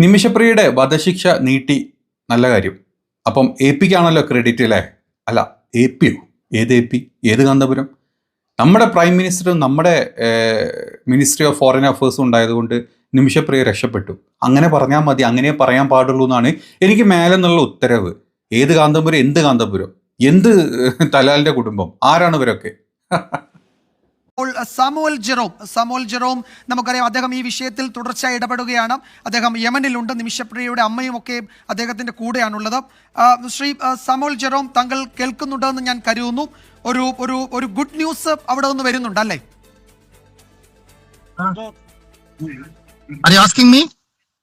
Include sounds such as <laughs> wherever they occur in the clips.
നിമിഷപ്രിയയുടെ വധശിക്ഷ നീട്ടി നല്ല കാര്യം. അപ്പം എ പിക്കാണല്ലോ ക്രെഡിറ്റ് അല്ലേ? അല്ല എ പിയോ? ഏത് എ പി? ഏത് കാന്തപുരം? നമ്മുടെ പ്രൈം മിനിസ്റ്ററും നമ്മുടെ മിനിസ്ട്രി ഓഫ് ഫോറിൻ അഫേഴ്സും ഉണ്ടായതുകൊണ്ട് നിമിഷപ്രിയ രക്ഷപ്പെട്ടു. അങ്ങനെ പറഞ്ഞാൽ മതി അങ്ങനെ പറയാൻ പാടുള്ളൂ എന്നാണ് എനിക്ക് മേലെ നിന്നുള്ള ഉത്തരവ്. ഏത് കാന്തപുരം? എന്ത് കാന്തപുരം? എന്ത് തലാലിന്റെ കുടുംബം? ആരാണ് ഇവരൊക്കെ? <laughs> അപ്പോൾ സാമുവൽ ജെറോം സാമുവൽ ജെറോം നമുക്കറിയാം അദ്ദേഹം ഈ വിഷയത്തിൽ തുടർച്ചയായി ഇടപെടുകയാണ് അദ്ദേഹം യമനിലുണ്ട് നിമിഷപ്രിയയുടെ അമ്മയും ഒക്കെ അദ്ദേഹത്തിന്റെ കൂടെയാണുള്ളത് ശ്രീ സമോൽ സാമുവൽ ജെറോം താങ്കൾ കേൾക്കുന്നുണ്ടെന്ന് ഞാൻ കരുതുന്നു ഒരു ഒരു ഒരു ഗുഡ് ന്യൂസ് അവിടെ നിന്ന് വരുന്നുണ്ട് അല്ലേ Are you asking me?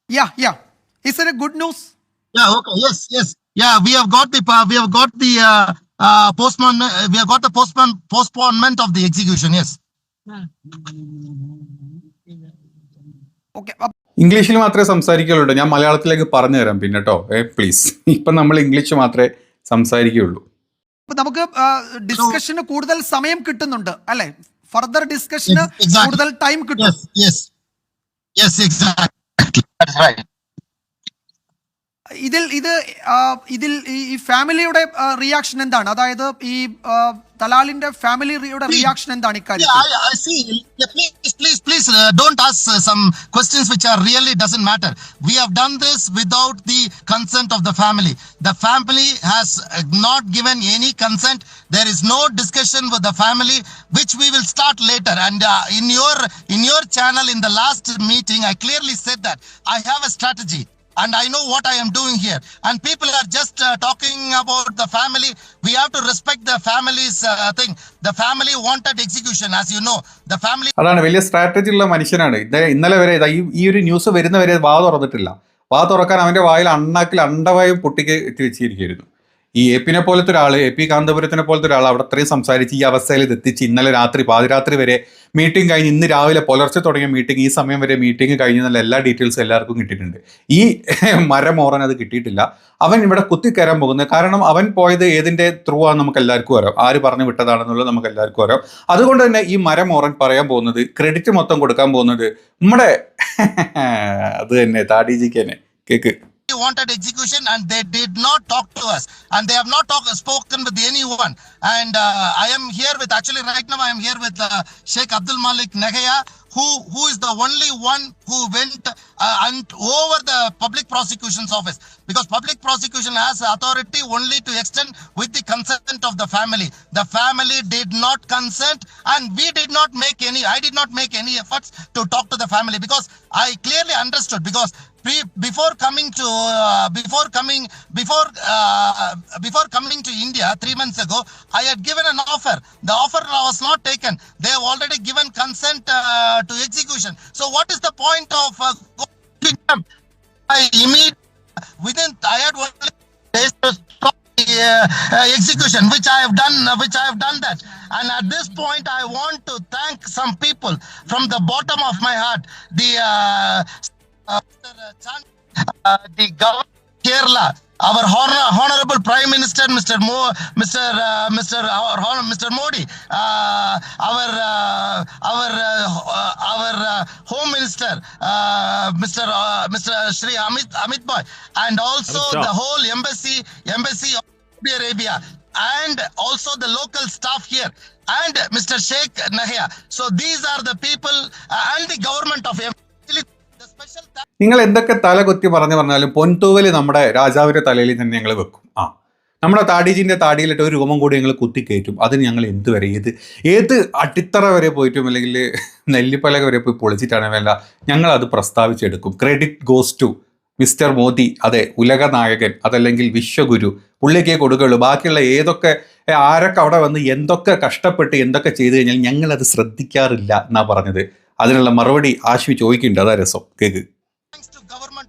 Yeah yeah is a good news Yeah. Okay. Yes. Yes. Yeah. We have got the uh, we have got the uh, uh, postpone. Uh, we have got the postpone postponement of the execution. Yes. Okay. ഇംഗ്ലീഷിൽ മാത്രമേ സംസാരിക്കുള്ളൂ ഞാൻ മലയാളത്തിലേക്ക് പറഞ്ഞു തരാം പിന്നെ കേട്ടോ ഏ please <laughs> ഇപ്പം നമ്മൾ ഇംഗ്ലീഷ് മാത്രമേ സംസാരിക്കുകയുള്ളൂ നമുക്ക് ഡിസ്കഷന് കൂടുതൽ സമയം കിട്ടുന്നുണ്ട് അല്ലെ ഫർദർ ഡിസ്കഷന് കൂടുതൽ ടൈം കിട്ടും ഇതിൽ ഇത് ആ, ഇതിൽ ഈ- ഈ ഫാമിലിയുടെ റിയാക്ഷൻ എന്താണ് അതായത് ഈ ആ, തലാലിന്റെ ഫാമിലിയുടെ റിയാക്ഷൻ എന്താണ് Yeah, ഇക്കാര്യത്തിൽ I, I see. Yeah, please, please, please, uh, don't ask uh, some questions which are really doesn't matter. We have done this without the consent of the family. The family has uh, not given any consent. There is no discussion with the family, which we will start later. And uh, in your in your channel, in the last meeting, I clearly said that I have a strategy. And I know what I am doing here. And people are just uh, talking about the family. We have to respect the family's uh, thing. The family wanted execution, as you know. The family അതാണ് വലിയ strategy ഉള്ള മനുഷ്യനാണ് ഇന്നലെ വരെ ഈ ഒരു news വരുന്ന വരെ വാ തുറന്നിട്ടില്ല വാ തുറക്കാൻ അവന്റെ വായിൽ അണ്ണാക്കിൽ അണ്ടവായും പൊട്ടിക്കറ്റി വെച്ചിരിക്കുന്നു ഈ എ പിനെ പോലത്തെ ഒരാൾ എ പി കാന്തപുരത്തിനെ പോലത്തെ ഒരാൾ അവിടെ അത്രയും സംസാരിച്ച് ഈ അവസ്ഥയിൽ ഇതെത്തിച്ച് ഇന്നലെ രാത്രി പാതിരാത്രി വരെ മീറ്റിംഗ് കഴിഞ്ഞ് ഇന്ന് രാവിലെ പുലർച്ചെ തുടങ്ങിയ മീറ്റിംഗ് ഈ സമയം വരെ മീറ്റിംഗ് കഴിഞ്ഞ നല്ല എല്ലാ ഡീറ്റെയിൽസും എല്ലാവർക്കും കിട്ടിയിട്ടുണ്ട്. ഈ <laughs> മരമോറൻ അത് കിട്ടിയിട്ടില്ല. അവൻ ഇവിടെ കുത്തിക്കയറാൻ പോകുന്നത് കാരണം അവൻ പോയത് ഏതിന്റെ ത്രൂ ആണ് നമുക്ക് എല്ലാവർക്കും അറിയാം. ആര് പറഞ്ഞു വിട്ടതാണെന്നുള്ളത് നമുക്ക് എല്ലാവർക്കും അറിയാം. അതുകൊണ്ട് തന്നെ ഈ മരമോറൻ പറയാൻ പോകുന്നത് ക്രെഡിറ്റ് മൊത്തം കൊടുക്കാൻ പോകുന്നത് നമ്മുടെ <laughs> അത് തന്നെ താടിജിക്ക് തന്നെ. Cake. Wanted execution and they did not talk to us. And they have not talk, spoken with anyone. And uh, i am here with actually right now i am here with uh, sheikh abdul malik nagaya who who is the only one who went uh, and over the public prosecution's office because public prosecution has authority only to extend with the consent of the family. The family did not consent and we did not make any i did not make any efforts to talk to the family because i clearly understood because before coming to uh, before coming before uh, before coming to india 3 months ago i had given an offer. The offer was not taken. They have already given consent uh, to execution. So what is the point of them. I immediately within i had only days to stop the uh, execution which i have done uh, which i have done that. And at this point i want to thank some people from the bottom of my heart. The uh, uh, uh, the government of Kerala, our honor, honorable Prime Minister, Mr. Mo, Mr. Uh, Mr. Our honor, Mr. Modi, uh, our uh, our uh, uh, our uh, Home Minister, uh, Mr. Uh, Mr. Shri Amit Amit Boy, and also the whole embassy embassy of Saudi Arabia. And also the local staff here, and Mr. Sheikh Nahia. So these are the people uh, and the government of നിങ്ങൾ എന്തൊക്കെ തല കൊത്തി പറഞ്ഞു പറഞ്ഞാലും പൊൻതൂവൽ നമ്മുടെ രാജാവിന്റെ തലയിൽ തന്നെ ഞങ്ങൾ വെക്കും. ആ. നമ്മുടെ താടിജിന്റെ താടിയിലിട്ട് ഒരു രൂപം കൂടി ഞങ്ങൾ കുത്തി കയറ്റും. അതിന് ഞങ്ങൾ എന്ത് വരെ? ഏത് ഏത് അടിത്തറ വരെ പോയിട്ടും അല്ലെങ്കിൽ നെല്ലിപ്പലക വരെ പോയി പൊളിച്ചിട്ടാണ് വേണ്ട. ഞങ്ങൾ അത് പ്രസ്താവിച്ചെടുക്കും. Credit goes to mister Modi അതെ ഉലക നായകൻ അതല്ലെങ്കിൽ വിശ്വഗുരു. പുള്ളിക്കേ കൊടുക്കുകയുള്ളൂ ബാക്കിയുള്ള ഏതൊക്കെ ആരൊക്കെ അവിടെ വന്ന് എന്തൊക്കെ കഷ്ടപ്പെട്ട് എന്തൊക്കെ ചെയ്തു കഴിഞ്ഞാൽ ഞങ്ങളത് ശ്രദ്ധിക്കാറില്ല എന്നാ പറഞ്ഞത്. അതിനുള്ള മറുപടി ആശ്വി ചോദിക്കുന്നുണ്ട്. അതാ രസം. Cake.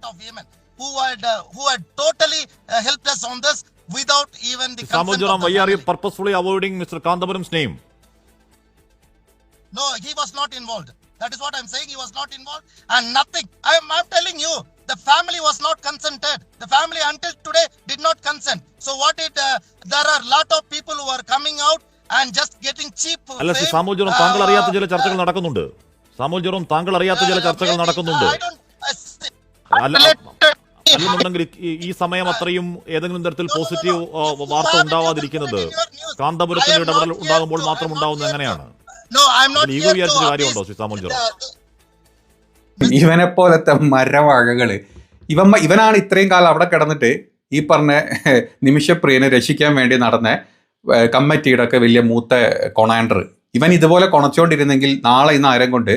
to government of Yemen who had uh, who had totally uh, helped us on this without even the consent Samujaram, of the why are you family. purposefully avoiding Mr. Kandapuram's name? No, he was not involved. That is what I'm saying. He was not involved, and nothing. I'm, I'm telling you, the family was not consented. The family until today did not consent. So what it? Uh, there are lot of people who are coming out and just getting cheap. അല്ല Sri fame, Samuel Jerome uh, താങ്കൾ അറിയാത്ത ചില uh, ചർച്ചകൾ നടക്കുന്നുണ്ട് Samuel Jerome താങ്കൾ അറിയാത്ത ചില uh, ചർച്ചകൾ maybe, നടക്കുന്നുണ്ട് അല്ലെന്നുണ്ടെങ്കിൽ ഈ- ഈ സമയം അത്രയും ഏതെങ്കിലും തരത്തിൽ പോസിറ്റീവ് വാർത്ത ഉണ്ടാവാതിരിക്കുന്നത് കാന്തപുരത്തിന്റെ ഇടപെടൽ ഉണ്ടാകുമ്പോൾ മാത്രം ഉണ്ടാവുന്നത് എങ്ങനെയാണ്? No, I'm ഈഗോ വിചാരിച്ചൊരു കാര്യമുണ്ടോ ഇവനെ പോലത്തെ മരവകകൾ ഇവൻ ഇവനാണ് ഇത്രയും കാലം അവിടെ കിടന്നിട്ട് ഈ പറഞ്ഞ നിമിഷപ്രിയനെ രക്ഷിക്കാൻ വേണ്ടി നടന്ന കമ്മിറ്റിയുടെ ഒക്കെ വലിയ മൂത്ത കൊണാൻഡർ. ഇവൻ ഇതുപോലെ കൊണച്ചുകൊണ്ടിരുന്നെങ്കിൽ നാളെ ഇന്ന് ആരം കൊണ്ട്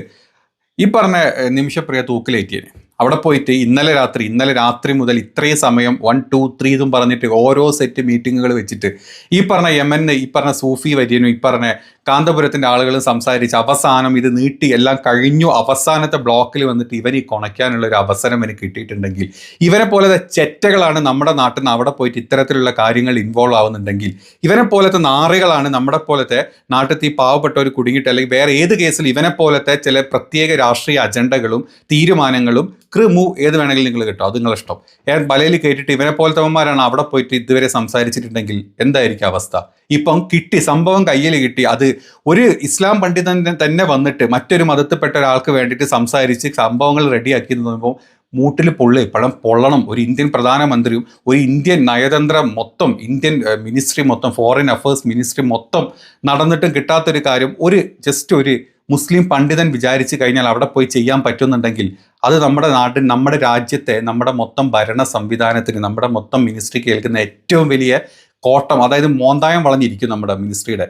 ഈ പറഞ്ഞ നിമിഷപ്രിയ തൂക്കിലേറ്റിയന്. അവിടെ പോയിട്ട് ഇന്നലെ രാത്രി ഇന്നലെ രാത്രി മുതൽ ഇത്രയും സമയം വൺ ടു ത്രീ എന്നും പറഞ്ഞിട്ട് ഓരോ സെറ്റ് മീറ്റിങ്ങുകൾ വെച്ചിട്ട് ഈ പറഞ്ഞ യമന് ഈ പറഞ്ഞ സൂഫി വര്യനും ഈ പറഞ്ഞ കാന്തപുരത്തിന്റെ ആളുകൾ സംസാരിച്ച് അവസാനം ഇത് നീട്ടി എല്ലാം കഴിഞ്ഞു. അവസാനത്തെ ബ്ലോക്കിൽ വന്നിട്ട് ഇവൻ ഈ കൊണയ്ക്കാനുള്ള ഒരു അവസരം എനിക്ക് കിട്ടിയിട്ടുണ്ടെങ്കിൽ ഇവരെ പോലത്തെ ചെറ്റകളാണ് നമ്മുടെ നാട്ടിൽ നിന്ന് അവിടെ പോയിട്ട് ഇത്തരത്തിലുള്ള കാര്യങ്ങൾ ഇൻവോൾവ് ആവുന്നുണ്ടെങ്കിൽ ഇവനെ പോലത്തെ നാറികളാണ് നമ്മുടെ പോലത്തെ നാട്ടിൽ ഈ പാവപ്പെട്ടവർ കുടുങ്ങിയിട്ട് അല്ലെങ്കിൽ വേറെ ഏത് കേസിൽ ഇവനെ പോലത്തെ ചില പ്രത്യേക രാഷ്ട്രീയ അജണ്ടകളും തീരുമാനങ്ങളും ക്രിമു ഏത് വേണമെങ്കിലും നിങ്ങൾ കിട്ടും. അത് നിങ്ങളെ ഇഷ്ടം. ഞാൻ വലയിൽ കേട്ടിട്ട് ഇവനെ പോലത്തെവന്മാരാണ് അവിടെ പോയിട്ട് ഇതുവരെ സംസാരിച്ചിട്ടുണ്ടെങ്കിൽ എന്തായിരിക്കും അവസ്ഥ? ഇപ്പം കിട്ടി സംഭവം കയ്യിൽ കിട്ടി അത് ഒരു ഇസ്ലാം പണ്ഡിതൻ തന്നെ വന്നിട്ട് മറ്റൊരു മതത്തിൽപ്പെട്ട ഒരാൾക്ക് വേണ്ടിയിട്ട് സംസാരിച്ച് സംഭവങ്ങൾ റെഡിയാക്കി നോക്കുമ്പോൾ മൂട്ടിൽ പൊള്ളി പഴം പൊള്ളണം. ഒരു ഇന്ത്യൻ പ്രധാനമന്ത്രിയും ഒരു ഇന്ത്യൻ നയതന്ത്ര മൊത്തം ഇന്ത്യൻ മിനിസ്ട്രി മൊത്തം ഫോറിൻ അഫയേഴ്സ് മിനിസ്ട്രി മൊത്തം നടന്നിട്ടും കിട്ടാത്തൊരു കാര്യം ഒരു ജസ്റ്റ് ഒരു മുസ്ലിം പണ്ഡിതൻ വിചാരിച്ചു കഴിഞ്ഞാൽ അവിടെ പോയി ചെയ്യാൻ പറ്റുന്നുണ്ടെങ്കിൽ അത് നമ്മുടെ നാട്ടിൽ നമ്മുടെ രാജ്യത്തെ നമ്മുടെ മൊത്തം ഭരണ സംവിധാനത്തിന് നമ്മുടെ മൊത്തം മിനിസ്ട്രിക്ക് കേൾക്കുന്ന ഏറ്റവും വലിയ കോട്ടം അതായത് മോന്തായം വളഞ്ഞിരിക്കും നമ്മുടെ മിനിസ്ട്രിയുടെ.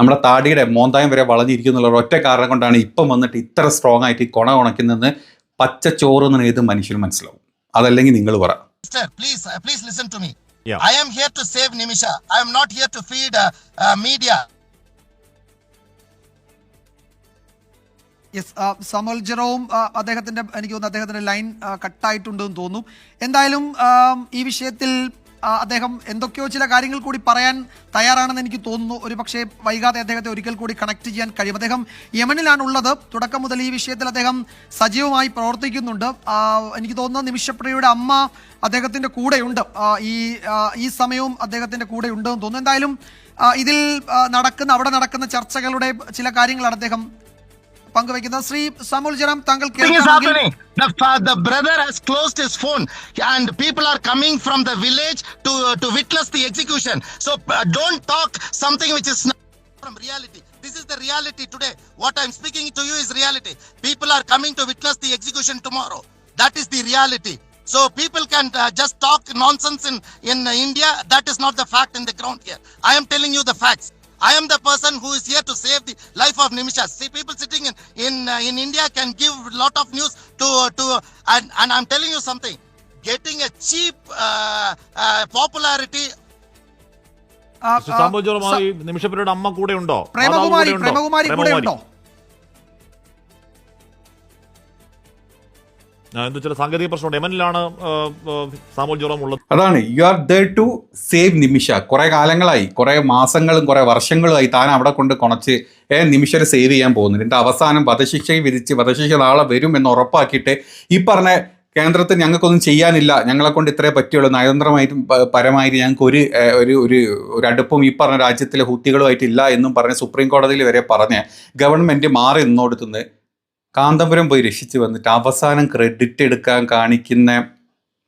നമ്മുടെ താടിയുടെ മോന്തായം വരെ വളഞ്ഞിരിക്കുന്നുള്ള ഒറ്റ കാരണം കൊണ്ടാണ് ഇപ്പം വന്നിട്ട് ഇത്ര സ്ട്രോങ് ആയിട്ട് ഈ കൊണ ഉണക്കുന്നതെന്ന് പച്ച ചോറ് എന്ന് ഏത് മനുഷ്യനും മനസ്സിലാവും അതല്ലെങ്കിൽ നിങ്ങൾ പറ please uh, please listen to me. Yeah. I am here to save Nimisha. I am not here to feed uh, uh, media. Yes Samuel Jerome ആ, അദ്ദേഹത്തിന്റെ എനിക്ക് തോന്നുന്നു അദ്ദേഹത്തിന്റെ ലൈൻ കട്ടായിട്ടുണ്ടെന്ന് തോന്നുന്നു എന്തായാലും ഈ വിഷയത്തിൽ ആ, അദ്ദേഹം എന്തൊക്കെയോ ചില കാര്യങ്ങൾ കൂടി പറയാൻ തയ്യാറാണെന്ന് എനിക്ക് തോന്നുന്നു. ഒരു പക്ഷേ വൈകാതെ അദ്ദേഹത്തെ ഒരിക്കൽ കൂടി കണക്ട് ചെയ്യാൻ കഴിയും. അദ്ദേഹം യമനിലാണ് ഉള്ളത് തുടക്കം മുതൽ ഈ വിഷയത്തിൽ അദ്ദേഹം സജീവമായി പ്രവർത്തിക്കുന്നുണ്ട്. എനിക്ക് തോന്നുന്ന നിമിഷപ്രിയയുടെ അമ്മ അദ്ദേഹത്തിന്റെ കൂടെയുണ്ട്. ഈ ഈ സമയവും അദ്ദേഹത്തിന്റെ കൂടെ ഉണ്ടെന്ന് തോന്നുന്നു. എന്തായാലും ഇതിൽ നടക്കുന്ന അവിടെ നടക്കുന്ന ചർച്ചകളുടെ ചില കാര്യങ്ങളാണ് അദ്ദേഹം പങ്കുവയ്ക്കുന്നത് ശ്രീ സമൂൽ ജനം താങ്കൾ Thing is കേൾക്കാമെങ്കിൽ happening. The, fa- the brother has closed his phone, and people are coming from the village to uh, to witness the execution. So uh, don't talk something which is not from reality. This is the reality today. What I'm speaking to you is reality. People are coming to witness the execution tomorrow. That is the reality. So people can uh, just talk nonsense in in uh, India. That is not the fact in the ground here. I am telling you the facts. I am the person who is here to save the life of Nimisha. See, people sitting in in uh, in India can give lot of news to to and and I'm telling you something. Getting a cheap uh, uh, popularity Nimisha, നിമിഷപ്രിയയുടെ അമ്മ കൂടെ ഉണ്ടോ പ്രേമകുമാരി പ്രേമകുമാരി കൂടെ ഉണ്ടോ ചില സാങ്കേതിക പ്രശ്നമുണ്ട്. യമനിലാണ് ആ, ഉള്ളത്. അതാണ് you are there to save Nimisha. കുറെ കാലങ്ങളായി കുറെ മാസങ്ങളും കുറെ വർഷങ്ങളുമായി താൻ അവിടെ കൊണ്ട് കൊണച്ച് ഏ നിമിഷരെ സേവ് ചെയ്യാൻ പോകുന്നുണ്ട്. എന്റെ അവസാനം വധശിക്ഷ വിധിച്ച് വധശിക്ഷ നാളെ വരും എന്ന് ഉറപ്പാക്കിയിട്ട് ഈ പറഞ്ഞ കേന്ദ്രത്തിൽ ഞങ്ങൾക്കൊന്നും ചെയ്യാനില്ല. ഞങ്ങളെ കൊണ്ട് ഇത്രേ പറ്റുള്ളൂ. നയതന്ത്രമായിട്ടും പരമായിട്ട് ഞങ്ങൾക്ക് ഒരു ഒരു ഒരു ഒരു അടുപ്പും ഈ പറഞ്ഞ രാജ്യത്തിലെ ഹുത്തികളുമായിട്ടില്ല എന്നും പറഞ്ഞ് സുപ്രീം കോടതിയിൽ വരെ പറഞ്ഞ് ഗവൺമെന്റ് മാറി നിന്നോടുത്തുനിന്ന് കാന്തപുരം പോയി രക്ഷിച്ച് വന്നിട്ട് അവസാനം ക്രെഡിറ്റ് എടുക്കാൻ കാണിക്കുന്ന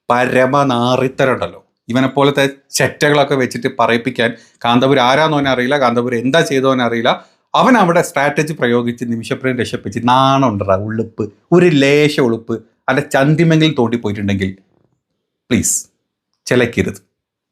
പരമനാറിത്തരുണ്ടല്ലോ. ഇവനെ പോലത്തെ ചെറ്റകളൊക്കെ വെച്ചിട്ട് പറയിപ്പിക്കാൻ കാന്തപുരം ആരാന്നോ അറിയില്ല കാന്തപുരം എന്താ ചെയ്തോ അറിയില്ല അവൻ അവിടെ സ്ട്രാറ്റജി പ്രയോഗിച്ച് നിമിഷപ്രിയം രക്ഷപ്പിച്ച് നാണുണ്ടറ ഉളുപ്പ് ഒരു ലേശ ഉളുപ്പ് അല്ല ചന്തിമെങ്കിലും തോണ്ടി പോയിട്ടുണ്ടെങ്കിൽ പ്ലീസ് ചിലക്കരുത്